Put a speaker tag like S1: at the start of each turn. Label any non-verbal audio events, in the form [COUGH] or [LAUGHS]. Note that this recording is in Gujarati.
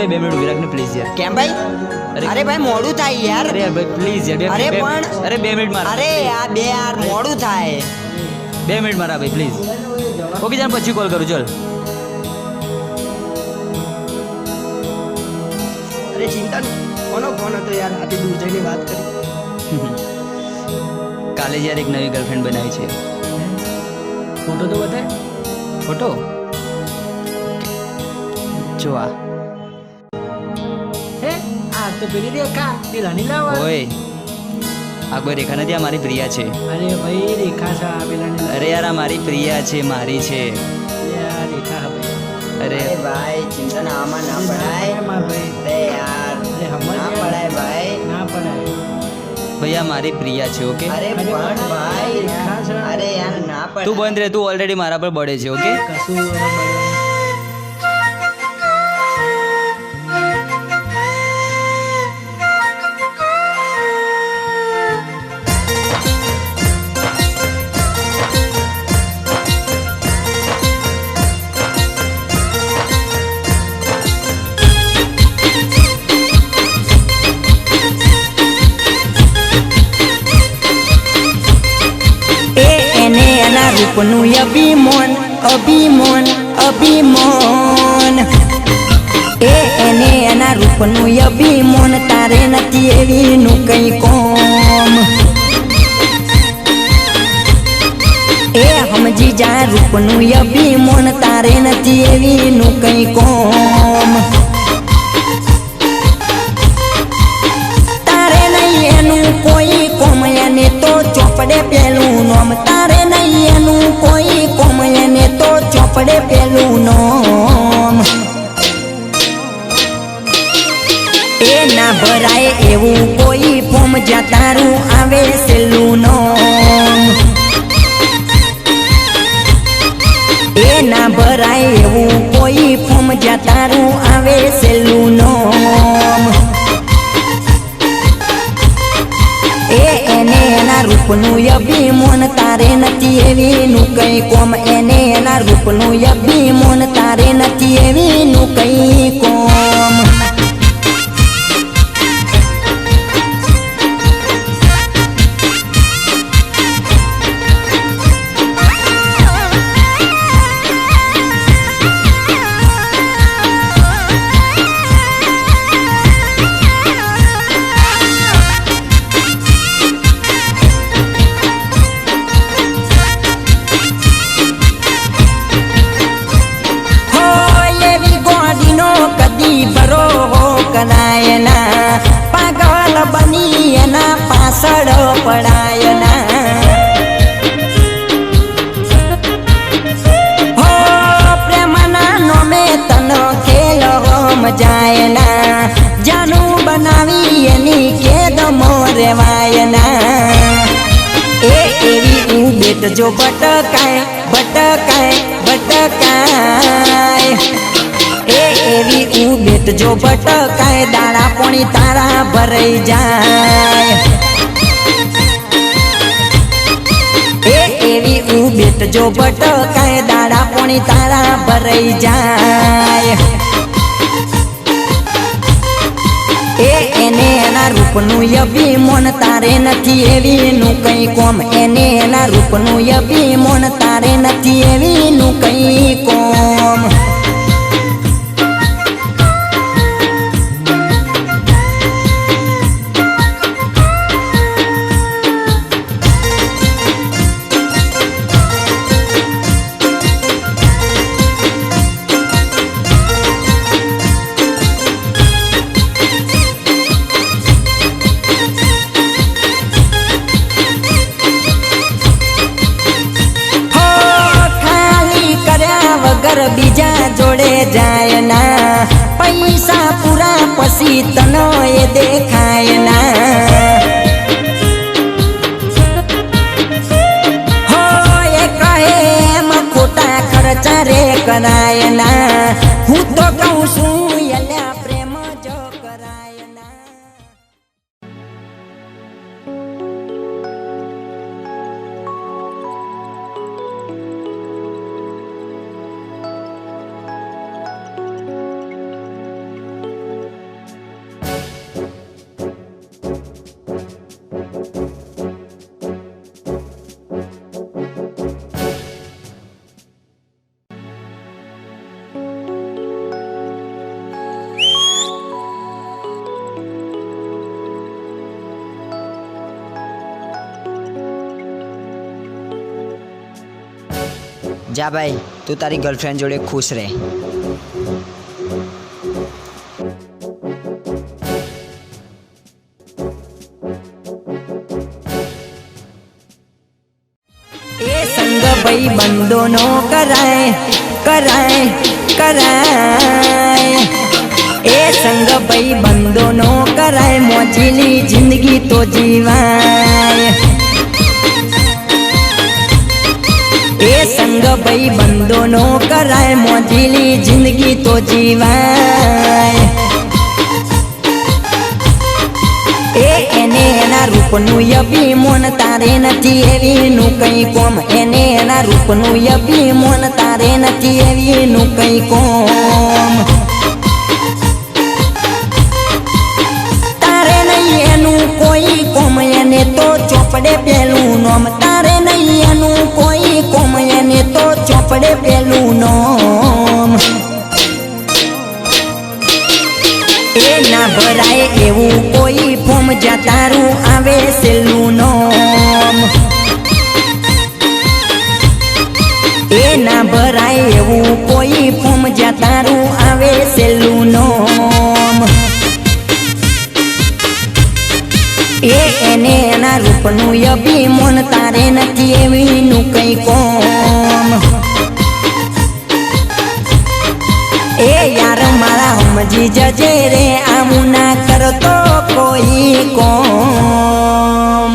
S1: અરે ભાઈ બે મિનિટ ઊભી રાખ પ્લીઝ યાર.
S2: કેમ ભાઈ?
S1: અરે-
S2: ભાઈ મોડું થાય યાર.
S1: અરે ભાઈ પ્લીઝ યાર
S2: અરે પણ-
S1: અરે બે મિનિટ મારા.
S2: અરે આ બે યાર મોડું થાય.
S1: બે મિનિટ મારા ભાઈ પ્લીઝ ઓકે જાન પછી કોલ કરું ચલ.
S3: અરે ચિંતા કોનો ફોન હતો યાર? આટલી દૂર જઈને વાત કરી. [LAUGHS]
S1: કાલે જ્યારે એક નવી ગર્લફ્રેન્ડ બનાવી છે.
S3: ફોટો તો બતાય.
S1: ફોટો? જો આ.
S3: તો પેલી રેખા પેલાની લાવા
S1: ઓય આ કોઈ રેખા નથી આ મારી પ્રિયા છે.
S3: અરે ભાઈ રેખા છે આ પેલા
S1: અરે યાર આ મારી પ્રિયા છે મારી છે.
S3: અરે ભાઈ.
S1: અરે
S2: ના આમાં ના પડાય.
S3: માર ભાઈ.
S2: અરે યાર
S3: અરે હમણાં
S2: ના પડાય ભાઈ.
S3: ના પડાય.
S1: ભાઈ આ મારી પ્રિયા છે ઓકે?
S2: અરે પણ ભાઈ અરે યાર ના
S1: તું બંધ રહે તું ઓલરેડી મારા પર બળે છે ઓકે?
S3: કશું
S4: રૂપનું અભિમાન અભિમાન અભિમાન. એ એને એના રૂપનું અભિમાન, તારે નથી એવીનું કઈ કોમ. એ સમજી જા રૂપનું અભિમાન, તારે નથી એવીનું કઈ કોમ. ના ભરાય એવું કોઈ ફોર્મ જ્યાં તારું આવે સેલું નોમ. એ ના ભરાય એવું કોઈ ફોર્મ જ્યાં તારું આવે સેલું એ એને એના રૂપનું અભિમાન તારે નથી એવી નું કઈ કોમ. એને એના રૂપનું મોન તારે નથી એવી નું કઈ કોમ. ઉબેટ જો ભટકાય ભટકાય ભટકાય. એ એવી ઉબેટ જો ભટકાય, દાણા પોણી તારા ભરાઈ જાય. એ એવી ઉબેટ જો ભટકાય દાડા પોણી તારા ભરાઈ જાય. એ એને એના રૂપનું અભિમાન તારે નથી એવી નું કઈ કોમ? એને એના રૂપનું અભિમાન તારે નથી એવી નું કઈ કોમ? ના પૈસા પૂરા પછી તનો એ દેખાય ના. હો એ કહે એમાં ખોટા ખર્ચા રે કરાય ના. હું તો કહું છું જા
S2: ભાઈ, તું તારી ગર્લફ્રેન્ડ જોડે ખુશ રહે.
S4: એ સંગ ભાઈ બંધો નો કરાય કરાય કરાય. એ સંગ ભાઈ બંધો નો કરાય મોજીલી જિંદગી તો જીવાય. એ સંગ ભાઈ બંધો નો કરાય, મોજીલી જિંદગી તો જીવાય. તારે નથી એવીનું કઈ કઈ કોમ? તારે નહીં એનું કોઈ કોમ, એને તો ચોપડે પેલું નોમ. તો પેલું નોમ. એ ના ભરાય એવું કોઈ ફોર્મ જ્યાં તારું આવે સેલું નોમ. એ ના ભરાય એવું કોઈ ફોર્મ જ્યાં તારું આવે સેલું નોમ. એ એને એના રૂપનું અભિમાન તારે નથી એવીનું કઈ કોમ એ યાર મારા હમજી જજે રે આમ ના કરતો કોઈ કોમ